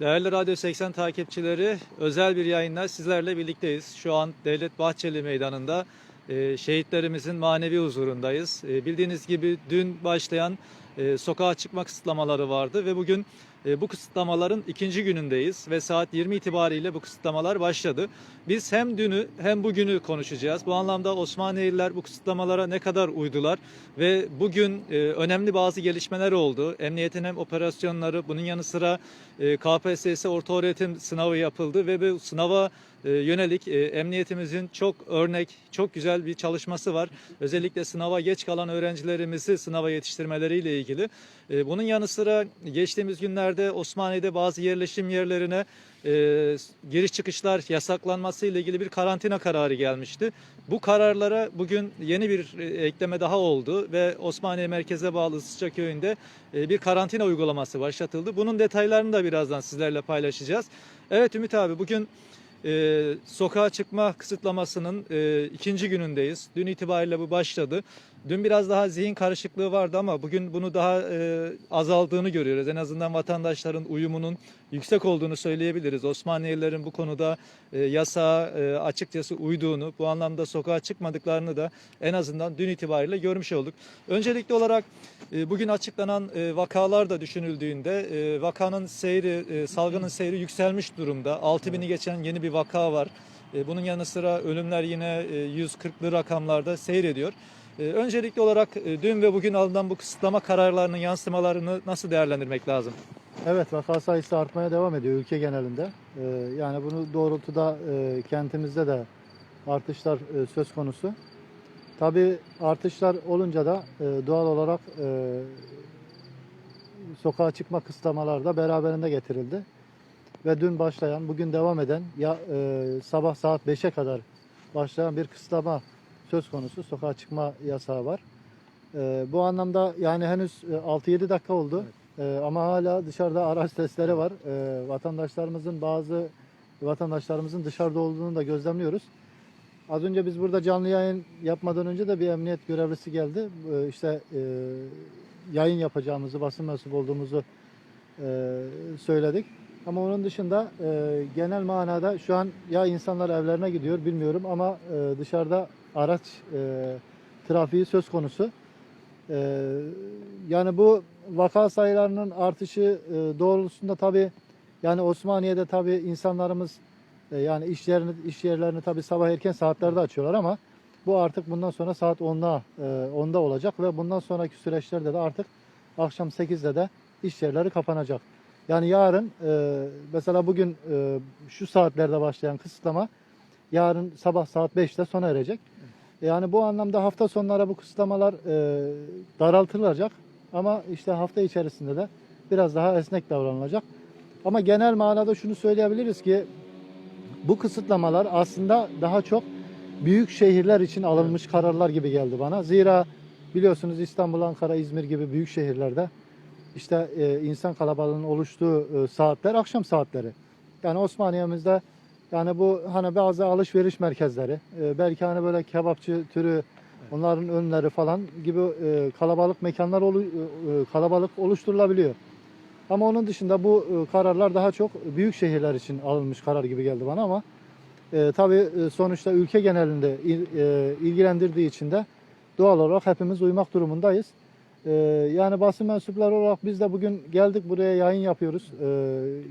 Değerli Radyo 80 takipçileri, özel bir yayınla sizlerle birlikteyiz. Şu an Devlet Bahçeli Meydanı'nda e, şehitlerimizin manevi huzurundayız. E, bildiğiniz gibi dün başlayan e, sokağa çıkma kısıtlamaları vardı ve bugün e, bu kısıtlamaların ikinci günündeyiz ve saat 20 itibariyle bu kısıtlamalar başladı. Biz hem dünü hem bugünü konuşacağız. Bu anlamda Osmaniyeliler bu kısıtlamalara ne kadar uydular ve bugün e, önemli bazı gelişmeler oldu. Emniyetin hem operasyonları bunun yanı sıra KPSS orta öğretim sınavı yapıldı ve bu sınava yönelik emniyetimizin çok örnek, çok güzel bir çalışması var. Özellikle sınava geç kalan öğrencilerimizi sınava yetiştirmeleriyle ilgili. E, Bunun yanı sıra geçtiğimiz günlerde Osmaniye'de bazı yerleşim yerlerine e, giriş çıkışlar yasaklanması ile ilgili bir karantina kararı gelmişti. Bu kararlara bugün yeni bir e, ekleme daha oldu ve Osmaniye merkeze bağlı Isıca köyünde e, bir karantina uygulaması başlatıldı. Bunun detaylarını da birazdan sizlerle paylaşacağız. Evet Ümit abi bugün e, sokağa çıkma kısıtlamasının e, ikinci günündeyiz. Dün itibariyle bu başladı. Dün biraz daha zihin karışıklığı vardı ama bugün bunu daha e, azaldığını görüyoruz. En azından vatandaşların uyumunun yüksek olduğunu söyleyebiliriz. Osmaniyelilerin bu konuda e, yasağa e, açıkçası uyduğunu, bu anlamda sokağa çıkmadıklarını da en azından dün itibariyle görmüş olduk. Öncelikli olarak e, bugün açıklanan e, vakalar da düşünüldüğünde e, vakanın seyri, e, salgının seyri yükselmiş durumda. 6000'i geçen yeni bir vaka var. E, Bunun yanı sıra ölümler yine e, 140'lı rakamlarda seyrediyor. E, Öncelikli olarak e, dün ve bugün alınan bu kısıtlama kararlarının yansımalarını nasıl değerlendirmek lazım? Evet vaka sayısı artmaya devam ediyor ülke genelinde. Ee, yani bunu doğrultuda e, kentimizde de artışlar e, söz konusu. Tabii artışlar olunca da e, doğal olarak e, sokağa çıkma kısıtlamaları da beraberinde getirildi. Ve dün başlayan, bugün devam eden ya e, sabah saat 5'e kadar başlayan bir kısıtlama söz konusu. Sokağa çıkma yasağı var. E, bu anlamda yani henüz e, 6-7 dakika oldu. E, ama hala dışarıda araç sesleri var. E, vatandaşlarımızın bazı vatandaşlarımızın dışarıda olduğunu da gözlemliyoruz. Az önce biz burada canlı yayın yapmadan önce de bir emniyet görevlisi geldi. E, işte yayın yapacağımızı, basın mensubu olduğumuzu e, söyledik. Ama onun dışında e, genel manada şu an ya insanlar evlerine gidiyor bilmiyorum ama e, dışarıda araç e, trafiği söz konusu. E, yani bu vaka sayılarının artışı e, doğrultusunda tabii yani Osmaniye'de tabii insanlarımız e, yani iş yerini iş yerlerini tabii sabah erken saatlerde açıyorlar ama bu artık bundan sonra saat 10'da e, 10'da olacak ve bundan sonraki süreçlerde de artık akşam 8'de de iş yerleri kapanacak. Yani yarın e, mesela bugün e, şu saatlerde başlayan kısıtlama yarın sabah saat 5'te sona erecek. Yani bu anlamda hafta sonlara bu kısıtlamalar e, daraltılacak ama işte hafta içerisinde de biraz daha esnek davranılacak. Ama genel manada şunu söyleyebiliriz ki bu kısıtlamalar aslında daha çok büyük şehirler için alınmış kararlar gibi geldi bana. Zira biliyorsunuz İstanbul, Ankara, İzmir gibi büyük şehirlerde işte e, insan kalabalığının oluştuğu e, saatler akşam saatleri. Yani Osmaniye'mizde yani bu hani bazı alışveriş merkezleri, e, belki hani böyle kebapçı türü onların önleri falan gibi e, kalabalık mekanlar olu, e, e, kalabalık oluşturulabiliyor. Ama onun dışında bu e, kararlar daha çok büyük şehirler için alınmış karar gibi geldi bana ama e, tabii e, sonuçta ülke genelinde il- e, ilgilendirdiği için de doğal olarak hepimiz uymak durumundayız. E, yani basın mensupları olarak biz de bugün geldik buraya yayın yapıyoruz. E,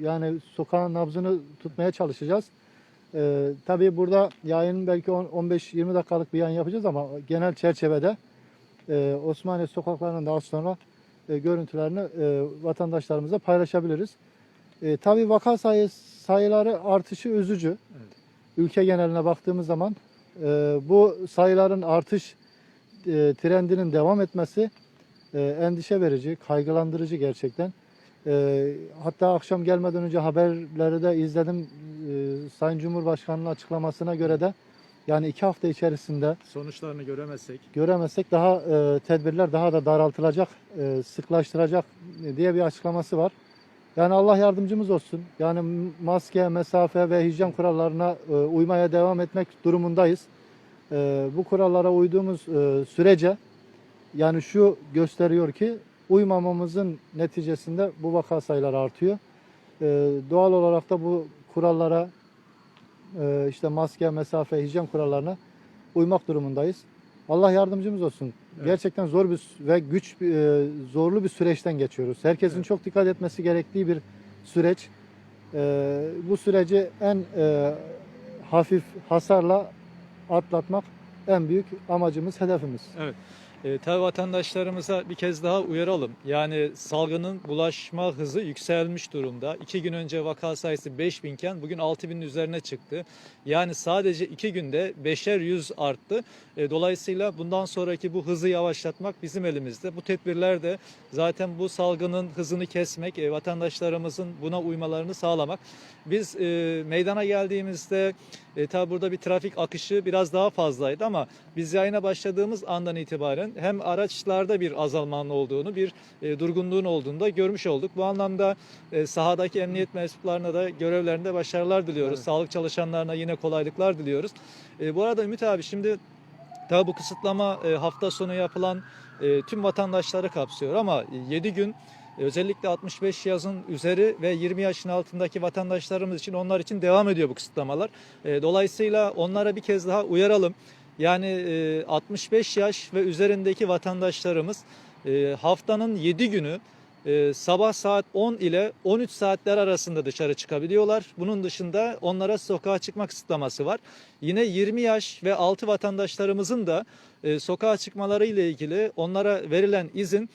yani sokağın nabzını tutmaya çalışacağız. E, tabii burada yayının belki 10 15-20 dakikalık bir yayın yapacağız ama genel çerçevede e, Osmaniye sokaklarının daha sonra e, görüntülerini e, vatandaşlarımızla paylaşabiliriz. E, tabii vaka sayı, sayıları artışı üzücü. Ülke geneline baktığımız zaman e, bu sayıların artış e, trendinin devam etmesi e, endişe verici, kaygılandırıcı gerçekten. E, hatta akşam gelmeden önce haberleri de izledim. Sayın Cumhurbaşkanı'nın açıklamasına göre de yani iki hafta içerisinde Sonuçlarını göremezsek göremezsek daha e, tedbirler daha da daraltılacak, e, sıklaştıracak diye bir açıklaması var. Yani Allah yardımcımız olsun. Yani maske, mesafe ve hijyen kurallarına e, uymaya devam etmek durumundayız. E, bu kurallara uyduğumuz e, sürece yani şu gösteriyor ki uymamamızın neticesinde bu vaka sayıları artıyor. E, doğal olarak da bu kurallara e, işte maske, mesafe, hijyen kurallarına uymak durumundayız. Allah yardımcımız olsun. Evet. Gerçekten zor bir ve güç e, zorlu bir süreçten geçiyoruz. Herkesin Evet. çok dikkat etmesi gerektiği bir süreç. E, bu süreci en e, hafif hasarla atlatmak en büyük amacımız, hedefimiz. E, tabii vatandaşlarımıza bir kez daha uyaralım. Yani salgının bulaşma hızı yükselmiş durumda. İki gün önce vaka sayısı 5000 iken bugün 6000'in üzerine çıktı. Yani sadece iki günde beşer yüz arttı. E, dolayısıyla bundan sonraki bu hızı yavaşlatmak bizim elimizde. Bu tedbirler de zaten bu salgının hızını kesmek, e, vatandaşlarımızın buna uymalarını sağlamak. Biz e, meydana geldiğimizde e, tabi burada bir trafik akışı biraz daha fazlaydı ama biz yayına başladığımız andan itibaren hem araçlarda bir azalmanın olduğunu, bir e, durgunluğun olduğunu da görmüş olduk. Bu anlamda e, sahadaki emniyet mensuplarına da görevlerinde başarılar diliyoruz. Evet. Sağlık çalışanlarına yine kolaylıklar diliyoruz. E, bu arada Ümit abi şimdi tabi bu kısıtlama e, hafta sonu yapılan e, tüm vatandaşları kapsıyor ama 7 gün özellikle 65 yazın üzeri ve 20 yaşın altındaki vatandaşlarımız için onlar için devam ediyor bu kısıtlamalar. E, Dolayısıyla onlara bir kez daha uyaralım. Yani e, 65 yaş ve üzerindeki vatandaşlarımız e, haftanın 7 günü e, sabah saat 10 ile 13 saatler arasında dışarı çıkabiliyorlar. Bunun dışında onlara sokağa çıkma kısıtlaması var. Yine 20 yaş ve altı vatandaşlarımızın da e, sokağa çıkmaları ile ilgili onlara verilen izin e,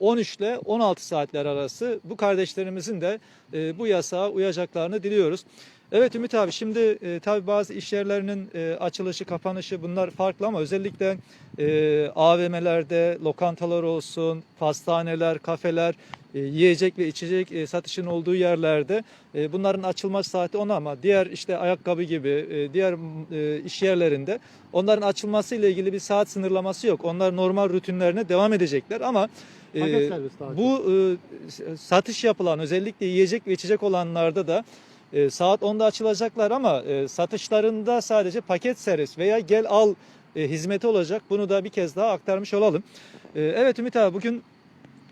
13 ile 16 saatler arası. Bu kardeşlerimizin de e, bu yasağa uyacaklarını diliyoruz. Evet Ümit abi şimdi e, tabii bazı iş yerlerinin e, açılışı, kapanışı bunlar farklı ama özellikle e, AVM'lerde, lokantalar olsun, pastaneler, kafeler, e, yiyecek ve içecek e, satışın olduğu yerlerde e, bunların açılma saati ona ama diğer işte ayakkabı gibi e, diğer e, iş yerlerinde onların açılması ile ilgili bir saat sınırlaması yok. Onlar normal rutinlerine devam edecekler ama Paket servis çok. bu e, satış yapılan özellikle yiyecek ve içecek olanlarda da e, saat 10'da açılacaklar ama e, satışlarında sadece paket servis veya gel al e, hizmeti olacak. Bunu da bir kez daha aktarmış olalım. E, evet Ümit abi bugün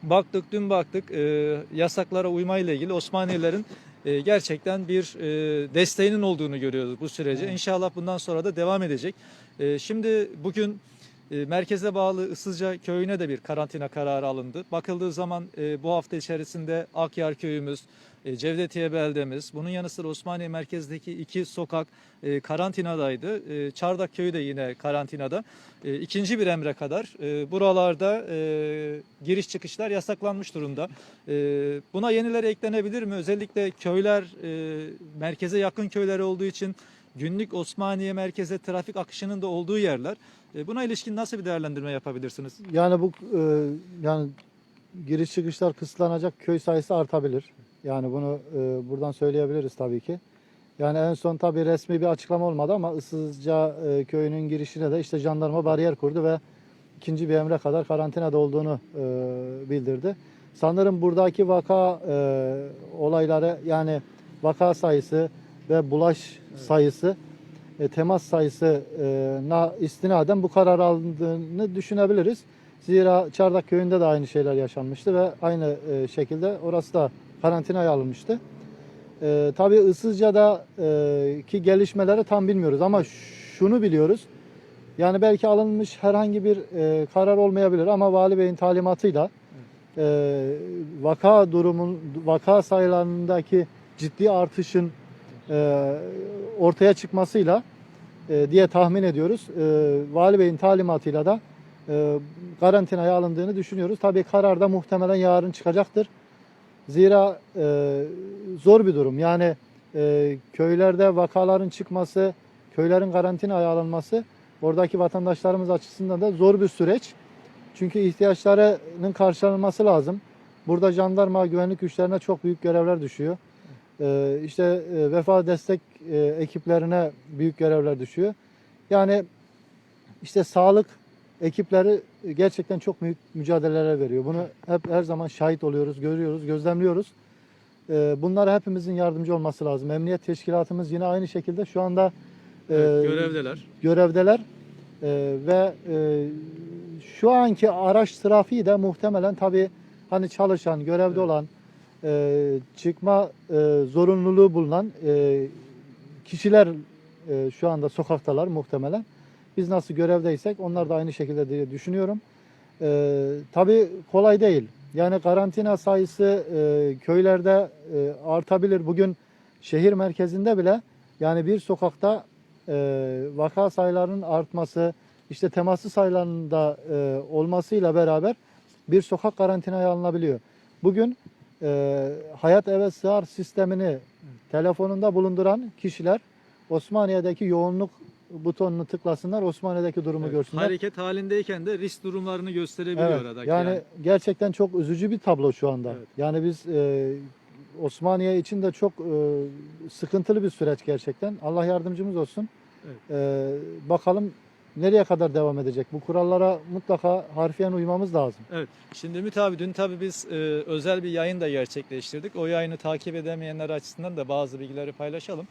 baktık dün baktık e, yasaklara uymayla ilgili Osmaniyelerin e, gerçekten bir e, desteğinin olduğunu görüyoruz bu sürece. Evet. İnşallah bundan sonra da devam edecek. E, şimdi bugün e, merkeze bağlı Isızca köyüne de bir karantina kararı alındı. Bakıldığı zaman e, bu hafta içerisinde Akyar köyümüz, e, Cevdetiye beldemiz, bunun yanı sıra Osmaniye merkezdeki iki sokak e, karantinadaydı. E, Çardak köyü de yine karantinada. E, ikinci bir emre kadar buralarda giriş çıkışlar yasaklanmış durumda. Buna yenileri eklenebilir mi? Özellikle köyler merkeze yakın köyler olduğu için günlük Osmaniye merkeze trafik akışının da olduğu yerler. E, Buna ilişkin nasıl bir değerlendirme yapabilirsiniz? Yani bu e, yani giriş çıkışlar kısıtlanacak köy sayısı artabilir. Yani bunu e, buradan söyleyebiliriz tabii ki. Yani en son tabii resmi bir açıklama olmadı ama Isızca e, köyünün girişine de işte jandarma bariyer kurdu ve ikinci bir emre kadar karantinada olduğunu bildirdi. Sanırım buradaki vaka e, olayları yani vaka sayısı ve bulaş sayısı e, temas sayısına istinaden bu karar alındığını düşünebiliriz. Zira Çardak köyünde de aynı şeyler yaşanmıştı ve aynı e, şekilde orası da karantinaya alınmıştı. E, tabii Isızca'da e, ki gelişmeleri tam bilmiyoruz ama şunu biliyoruz. Yani belki alınmış herhangi bir e, karar olmayabilir ama Vali Bey'in talimatıyla e, vaka durumun vaka sayılarındaki ciddi artışın e, ortaya çıkmasıyla e, diye tahmin ediyoruz. E, Vali Bey'in talimatıyla da e, karantinaya alındığını düşünüyoruz. Tabii karar da muhtemelen yarın çıkacaktır. Zira zor bir durum. Yani köylerde vakaların çıkması, köylerin karantinaya alınması oradaki vatandaşlarımız açısından da zor bir süreç. Çünkü ihtiyaçlarının karşılanması lazım. Burada jandarma, güvenlik güçlerine çok büyük görevler düşüyor. Ee, işte e, vefa destek e, ekiplerine büyük görevler düşüyor. Yani işte sağlık ekipleri gerçekten çok büyük mücadeleler veriyor. Bunu hep her zaman şahit oluyoruz, görüyoruz, gözlemliyoruz. Ee, bunlara hepimizin yardımcı olması lazım. Emniyet teşkilatımız yine aynı şekilde şu anda e, görevdeler. görevdeler Ee, ve şu anki araç trafiği de muhtemelen tabii hani çalışan, görevde Evet. olan e, çıkma e, zorunluluğu bulunan e, kişiler e, şu anda sokaktalar muhtemelen. Biz nasıl görevdeysek onlar da aynı şekilde diye düşünüyorum. E, tabii kolay değil. Yani karantina sayısı e, köylerde e, artabilir. Bugün şehir merkezinde bile yani bir sokakta e, vaka sayılarının artması, işte temaslı sayılarının e, olmasıyla beraber bir sokak karantinaya alınabiliyor. Bugün e, Hayat Eve Sığar sistemini telefonunda bulunduran kişiler Osmaniye'deki yoğunluk butonunu tıklasınlar, Osmaniye'deki durumu Evet, görsünler. Hareket halindeyken de risk durumlarını gösterebiliyor Evet, aradaki. yani, gerçekten çok üzücü bir tablo şu anda. Evet. Yani biz e, Osmaniye için de çok e, sıkıntılı bir süreç gerçekten. Allah yardımcımız olsun. Evet. E, bakalım nereye kadar devam edecek? Bu kurallara mutlaka harfiyen uymamız lazım. Evet. Şimdi Ümit abi dün tabii biz e, özel bir yayın da gerçekleştirdik. O yayını takip edemeyenler açısından da bazı bilgileri paylaşalım.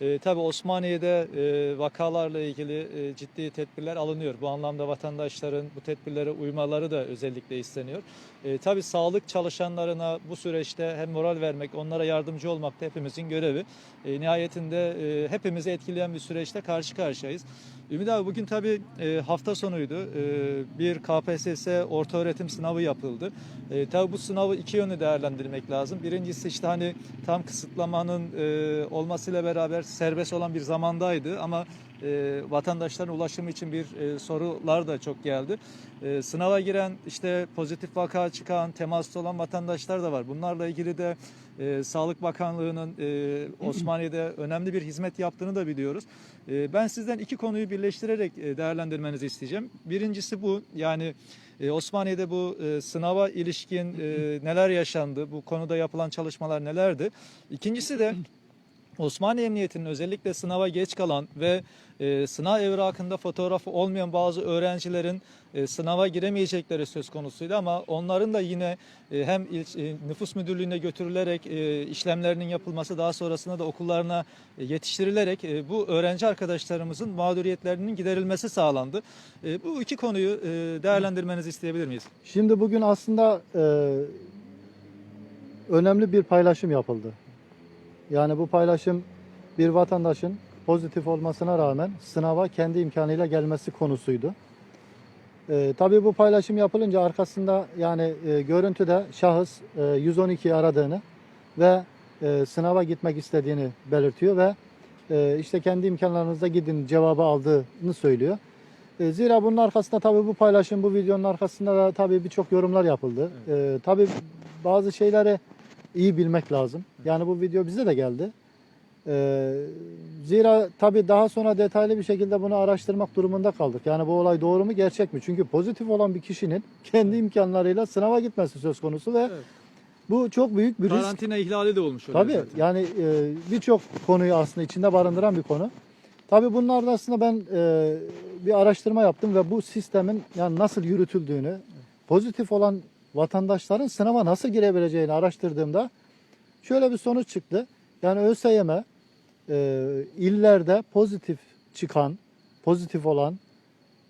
E, tabii Osmaniye'de e, vakalarla ilgili e, ciddi tedbirler alınıyor. Bu anlamda vatandaşların bu tedbirlere uymaları da özellikle isteniyor. E, tabii sağlık çalışanlarına bu süreçte hem moral vermek, onlara yardımcı olmak da hepimizin görevi. E, nihayetinde e, hepimizi etkileyen bir süreçte karşı karşıyayız. Ümit abi bugün tabii e, hafta sonuydu. E, bir KPSS orta öğretim sınavı yapıldı. E, tabii bu sınavı iki yönlü değerlendirmek lazım. Birincisi işte hani tam kısıtlamanın e, olmasıyla beraber serbest olan bir zamandaydı ama e, vatandaşların ulaşımı için bir e, sorular da çok geldi. E, sınava giren işte pozitif vaka çıkan, temaslı olan vatandaşlar da var. Bunlarla ilgili de e, Sağlık Bakanlığı'nın e, Osmaniye'de önemli bir hizmet yaptığını da biliyoruz. E, ben sizden iki konuyu birleştirerek e, değerlendirmenizi isteyeceğim. Birincisi bu yani e, Osmaniye'de bu e, sınava ilişkin e, neler yaşandı, bu konuda yapılan çalışmalar nelerdi? İkincisi de Osmaniye Emniyeti'nin özellikle sınava geç kalan ve e, sınav evrakında fotoğrafı olmayan bazı öğrencilerin e, sınava giremeyecekleri söz konusuydu ama onların da yine e, hem il, e, nüfus müdürlüğüne götürülerek e, işlemlerinin yapılması daha sonrasında da okullarına e, yetiştirilerek e, bu öğrenci arkadaşlarımızın mağduriyetlerinin giderilmesi sağlandı. E, bu iki konuyu e, değerlendirmenizi isteyebilir miyiz? Şimdi bugün aslında e, önemli bir paylaşım yapıldı. Yani bu paylaşım bir vatandaşın pozitif olmasına rağmen sınava kendi imkanıyla gelmesi konusuydu. E, tabii bu paylaşım yapılınca arkasında yani e, görüntüde şahıs e, 112 aradığını ve e, sınava gitmek istediğini belirtiyor ve e, işte kendi imkanlarınızda gidin cevabı aldığını söylüyor. E, Zira bunun arkasında tabii bu paylaşım, bu videonun arkasında da tabii birçok yorumlar yapıldı. E, tabii bazı şeyleri iyi bilmek lazım. Yani bu video bize de geldi. E, zira tabii daha sonra detaylı bir şekilde bunu araştırmak durumunda kaldık. Yani bu olay doğru mu, gerçek mi? Çünkü pozitif olan bir kişinin kendi imkanlarıyla sınava gitmesi söz konusu ve Evet. bu çok büyük bir risk. Karantina ihlali de olmuş Tabii zaten. yani e, birçok konuyu aslında içinde barındıran bir konu. Tabii bunun arasında ben e, bir araştırma yaptım ve bu sistemin yani nasıl yürütüldüğünü, pozitif olan vatandaşların sınava nasıl girebileceğini araştırdığımda şöyle bir sonuç çıktı. Yani ÖSYM e, illerde pozitif çıkan, pozitif olan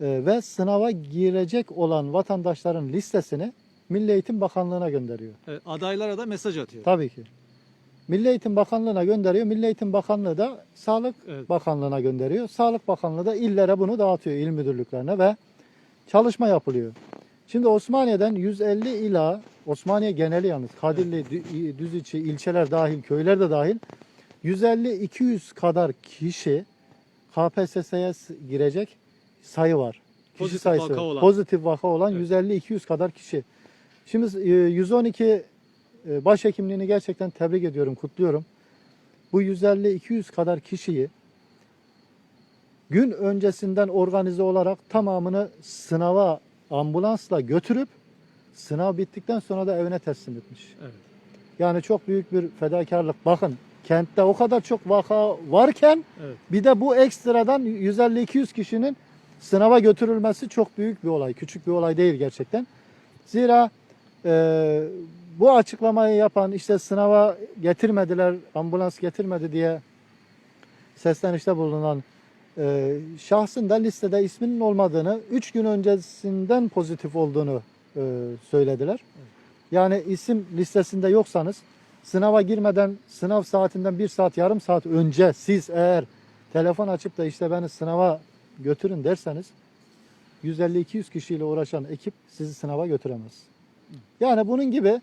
e, ve sınava girecek olan vatandaşların listesini Milli Eğitim Bakanlığı'na gönderiyor. Evet, adaylara da mesaj atıyor. Tabii ki. Milli Eğitim Bakanlığı'na gönderiyor. Milli Eğitim Bakanlığı da Sağlık Evet. Bakanlığı'na gönderiyor. Sağlık Bakanlığı da illere bunu dağıtıyor il müdürlüklerine ve çalışma yapılıyor. Şimdi Osmaniye'den 150 ila Osmaniye geneli yalnız Kadirli, Dü- Düziçi, ilçeler dahil, köyler de dahil 150-200 kadar kişi KPSS'ye girecek sayı var. Kişi Pozitif sayısı vaka olan. Pozitif vaka olan Evet. 150-200 kadar kişi. Şimdi e, 112 e, başhekimliğini gerçekten tebrik ediyorum, kutluyorum. Bu 150-200 kadar kişiyi gün öncesinden organize olarak tamamını sınava ambulansla götürüp sınav bittikten sonra da evine teslim etmiş. Evet. Yani çok büyük bir fedakarlık. Bakın kentte o kadar çok vaka varken Evet. bir de bu ekstradan 150-200 kişinin sınava götürülmesi çok büyük bir olay. Küçük bir olay değil gerçekten. Zira e, bu açıklamayı yapan işte sınava getirmediler, ambulans getirmedi diye seslenişte bulunan e, şahsın da listede isminin olmadığını, 3 gün öncesinden pozitif olduğunu e, söylediler. Yani isim listesinde yoksanız sınava girmeden sınav saatinden bir saat yarım saat önce siz eğer telefon açıp da işte beni sınava götürün derseniz 150-200 kişiyle uğraşan ekip sizi sınava götüremez. Yani bunun gibi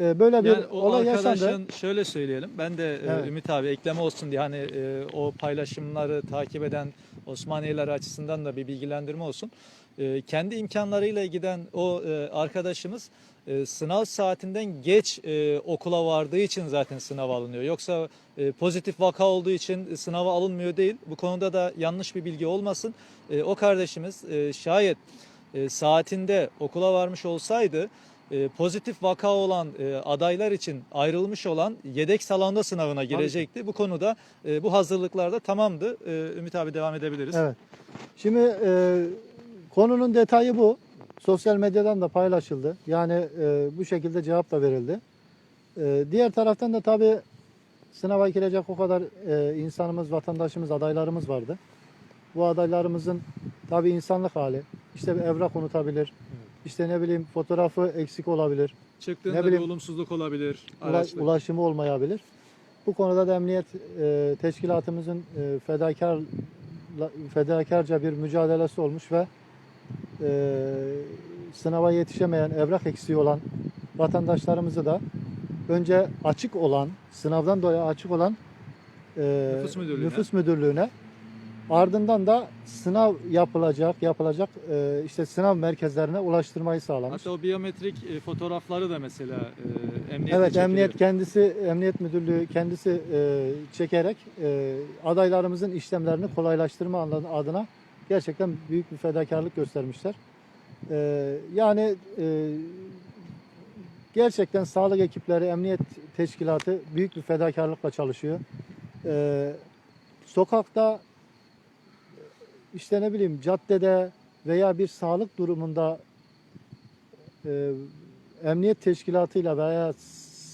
böyle bir Yani o olay yaşandı. şöyle söyleyelim. Ben de e, Evet. Ümit abi ekleme olsun diye hani e, o paylaşımları takip eden Osmaniyeler açısından da bir bilgilendirme olsun. E, kendi imkanlarıyla giden o arkadaşımız sınav saatinden geç okula vardığı için zaten sınav alınıyor. Yoksa pozitif vaka olduğu için sınava alınmıyor değil. Bu konuda da yanlış bir bilgi olmasın. O kardeşimiz şayet saatinde okula varmış olsaydı e, pozitif vaka olan e, adaylar için ayrılmış olan yedek salonda sınavına girecekti. Bu konuda e, bu hazırlıklar da tamamdı. E, Ümit abi devam edebiliriz. Evet. Şimdi e, konunun detayı bu. Sosyal medyadan da paylaşıldı. Yani e, bu şekilde cevap da verildi. E, diğer taraftan da tabii sınava girecek o kadar e, insanımız, vatandaşımız, adaylarımız vardı. Bu adaylarımızın tabii insanlık hali. İşte bir evrak unutabilir. İşte ne bileyim fotoğrafı eksik olabilir. Çıktığında Ne bileyim, bir olumsuzluk olabilir. Araçta. ulaşımı olmayabilir. Bu konuda da emniyet e, teşkilatımızın e, fedakar fedakarca bir mücadelesi olmuş ve e, sınava yetişemeyen, evrak eksiği olan vatandaşlarımızı da önce açık olan, sınavdan dolayı açık olan e, Nüfus müdürlüğüne. nüfus müdürlüğüne ardından da sınav yapılacak, yapılacak e, işte sınav merkezlerine ulaştırmayı sağlamış. Hatta o biyometrik e, fotoğrafları da mesela e, emniyete Evet çekiliyor. emniyet kendisi emniyet müdürlüğü kendisi e, çekerek e, adaylarımızın işlemlerini kolaylaştırma adına gerçekten büyük bir fedakarlık göstermişler. E, yani e, gerçekten sağlık ekipleri, emniyet teşkilatı büyük bir fedakarlıkla çalışıyor. E, sokakta işte ne bileyim caddede veya bir sağlık durumunda e, emniyet teşkilatıyla veya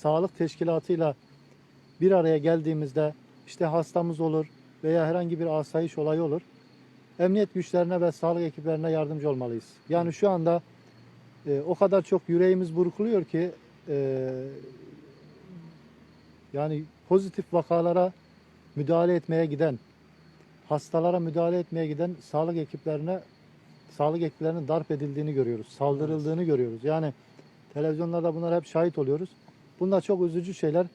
sağlık teşkilatıyla bir araya geldiğimizde işte hastamız olur veya herhangi bir asayiş olayı olur. Emniyet güçlerine ve sağlık ekiplerine yardımcı olmalıyız. Yani şu anda e, o kadar çok yüreğimiz burkuluyor ki e, yani pozitif vakalara müdahale etmeye giden, hastalara müdahale etmeye giden sağlık ekiplerine sağlık ekiplerinin darp edildiğini görüyoruz. Saldırıldığını görüyoruz. Yani televizyonlarda bunlar hep şahit oluyoruz. Bunlar çok üzücü şeyler.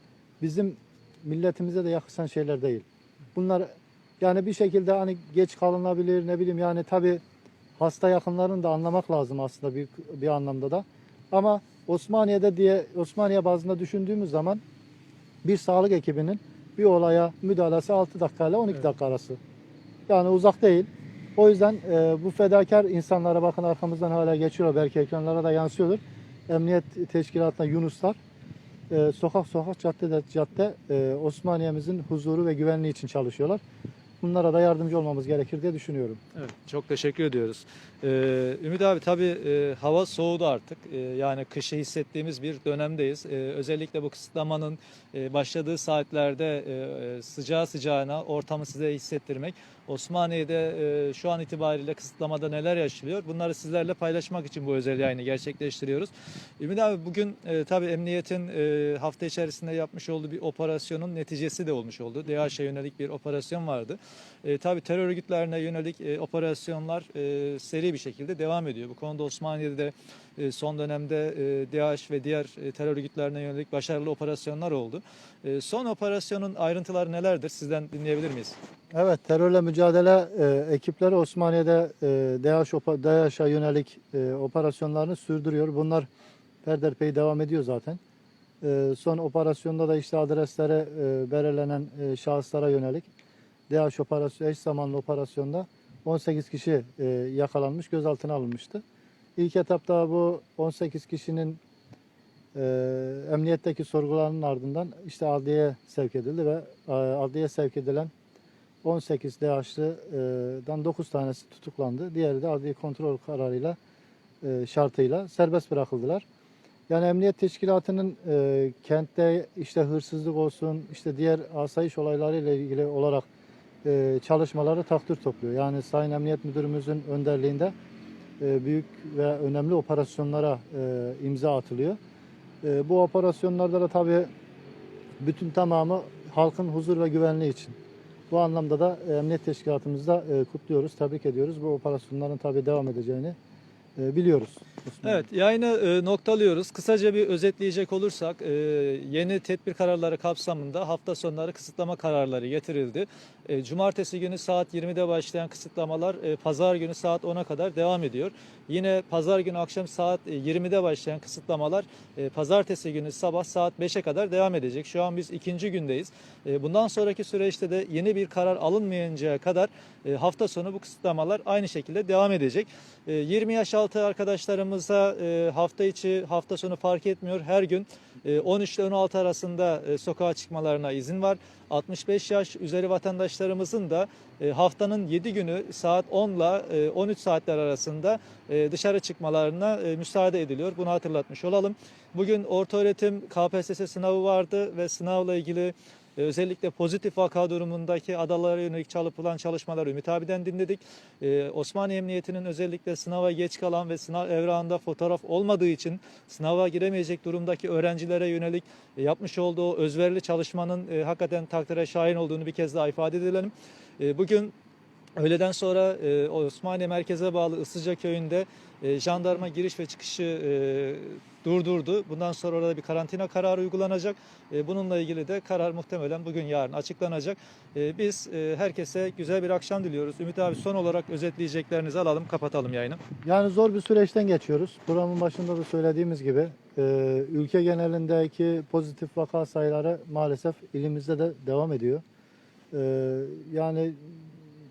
Bizim milletimize de yakışan şeyler değil. Bunlar yani bir şekilde hani geç kalınabilir ne bileyim yani tabi hasta yakınlarını da anlamak lazım aslında bir, bir anlamda da. Ama Osmaniye'de diye Osmaniye bazında düşündüğümüz zaman bir sağlık ekibinin bir olaya müdahalesi 6 dakika ile 12 Evet. dakika arası. Yani uzak değil. O yüzden e, bu fedakar insanlara bakın arkamızdan hala geçiyor belki ekranlara da yansıyordur. Emniyet teşkilatına Yunuslar e, sokak sokak cadde cadde e, Osmaniye'mizin huzuru ve güvenliği için çalışıyorlar. Bunlara da yardımcı olmamız gerekir diye düşünüyorum. Evet, çok teşekkür ediyoruz. Ee, Ümit abi tabii e, hava soğudu artık. E, yani kışı hissettiğimiz bir dönemdeyiz. E, özellikle bu kısıtlamanın e, başladığı saatlerde e, e, sıcağı sıcağına ortamı size hissettirmek. Osmaniye'de e, şu an itibariyle kısıtlamada neler yaşanıyor? Bunları sizlerle paylaşmak için bu özel yayını gerçekleştiriyoruz. Ümit abi bugün e, tabii emniyetin e, hafta içerisinde yapmış olduğu bir operasyonun neticesi de olmuş oldu. DAEŞ'e yönelik bir operasyon vardı. E, tabii terör örgütlerine yönelik e, operasyonlar e, seri bir şekilde devam ediyor. Bu konuda Osmaniye'de de son dönemde e, DAEŞ ve diğer e, terör örgütlerine yönelik başarılı operasyonlar oldu. E, son operasyonun ayrıntıları nelerdir? Sizden dinleyebilir miyiz? Evet, terörle mücadele e, ekipleri Osmaniye'de e, DAEŞ opa- DAEŞ'e yönelik operasyonlarını sürdürüyor. Bunlar peyderpey devam ediyor zaten. Son operasyonda da işte adreslere e, belirlenen şahıslara yönelik DAEŞ operasyonu, eş zamanlı operasyonda 18 kişi yakalanmış, gözaltına alınmıştı. İlk etapta bu 18 kişinin e, emniyetteki sorgularının ardından işte adliyeye sevk edildi ve e, adliyeye sevk edilen 18 DH'lıdan 9 tanesi tutuklandı. Diğeri de adli kontrol kararıyla e, şartıyla serbest bırakıldılar. Yani emniyet teşkilatının e, kentte işte hırsızlık olsun, işte diğer asayiş olaylarıyla ilgili olarak e, çalışmaları takdir topluyor. Yani Sayın Emniyet Müdürümüzün önderliğinde büyük ve önemli operasyonlara e, imza atılıyor. E, bu operasyonlarda da tabii bütün tamamı halkın huzur ve güvenliği için. Bu anlamda da e, Emniyet Teşkilatımızı da e, kutluyoruz, tebrik ediyoruz. Bu operasyonların tabii devam edeceğini e, biliyoruz. Evet, yayını e, noktalıyoruz. Kısaca bir özetleyecek olursak, e, yeni tedbir kararları kapsamında hafta sonları kısıtlama kararları getirildi. E, Cumartesi günü saat 20'de başlayan kısıtlamalar e, pazar günü saat 10'a kadar devam ediyor. Yine pazar günü akşam saat e, 20'de başlayan kısıtlamalar e, pazartesi günü sabah saat 5'e kadar devam edecek. Şu an biz ikinci gündeyiz. E, Bundan sonraki süreçte de yeni bir karar alınmayıncaya kadar e, hafta sonu bu kısıtlamalar aynı şekilde devam edecek. E, 20 yaş altı arkadaşlarımıza e, hafta içi hafta sonu fark etmiyor. Her gün e, 13 ile 16 arasında e, sokağa çıkmalarına izin var. 65 yaş üzeri vatandaşlarımızın da e, haftanın 7 günü saat 10 ile 13 saatler arasında e, dışarı çıkmalarına müsaade ediliyor. Bunu hatırlatmış olalım. Bugün ortaöğretim KPSS sınavı vardı ve sınavla ilgili Özellikle pozitif vaka durumundaki adalara yönelik çalıpılan çalışmaları Ümit abiden dinledik. Ee, Osmaniye Emniyeti'nin özellikle sınava geç kalan ve sınav evrağında fotoğraf olmadığı için sınava giremeyecek durumdaki öğrencilere yönelik e, yapmış olduğu özverili çalışmanın e, hakikaten takdire şahin olduğunu bir kez daha ifade edelim. E, bugün Öğleden sonra e, Osmaniye merkeze bağlı Isıca köyünde e, jandarma giriş ve çıkışı durdurdu. Bundan sonra orada bir karantina kararı uygulanacak. E, bununla ilgili de karar muhtemelen bugün yarın açıklanacak. E, biz e, herkese güzel bir akşam diliyoruz. Ümit abi son olarak özetleyeceklerinizi alalım, kapatalım yayını. Yani zor bir süreçten geçiyoruz. Programın başında da söylediğimiz gibi ülke genelindeki pozitif vaka sayıları maalesef ilimizde de devam ediyor. Yani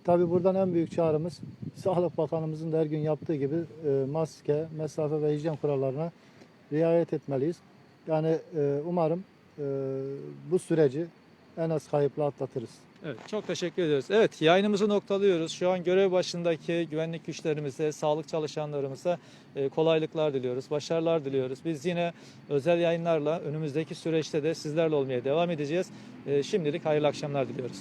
tabii buradan en büyük çağrımız Sağlık Bakanımızın da her gün yaptığı gibi maske, mesafe ve hijyen kurallarına riayet etmeliyiz. Yani e, umarım e, bu süreci en az kayıpla atlatırız. Evet, çok teşekkür ediyoruz. Evet, yayınımızı noktalıyoruz. Şu an görev başındaki güvenlik güçlerimize, sağlık çalışanlarımıza e, kolaylıklar diliyoruz, başarılar diliyoruz. Biz yine özel yayınlarla önümüzdeki süreçte de sizlerle olmaya devam edeceğiz. E, Şimdilik hayırlı akşamlar diliyoruz.